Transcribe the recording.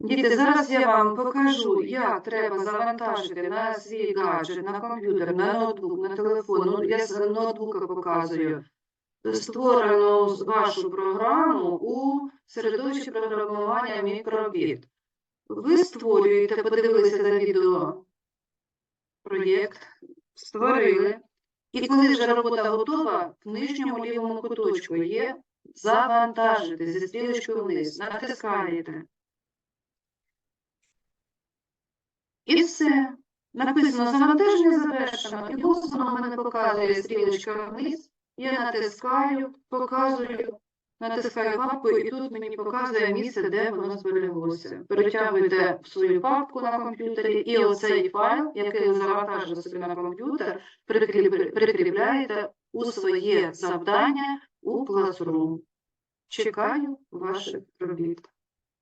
Діти, зараз я вам покажу, як треба завантажити на свій гаджет, на комп'ютер, на ноутбук, на телефон. Ну, я з ноутбука показую. Створену вашу програму у середовищі програмування мікробіт. Ви створюєте, подивилися на відео проєкт, створили. І коли вже робота готова, в нижньому лівому куточку є завантажити зі стрілочкою вниз. Натискаєте. І все. Написано завантаження завершено. І ось воно мене показує стрілочка вниз. Я натискаю, показую, натискаю папку, і тут мені показує місце, де воно збереглося. Перетягуєте в свою папку на комп'ютері, і оцей файл, який ви завантажили собі на комп'ютер, прикріп- прикріпляєте у своє завдання у Classroom. Чекаю ваших робіт.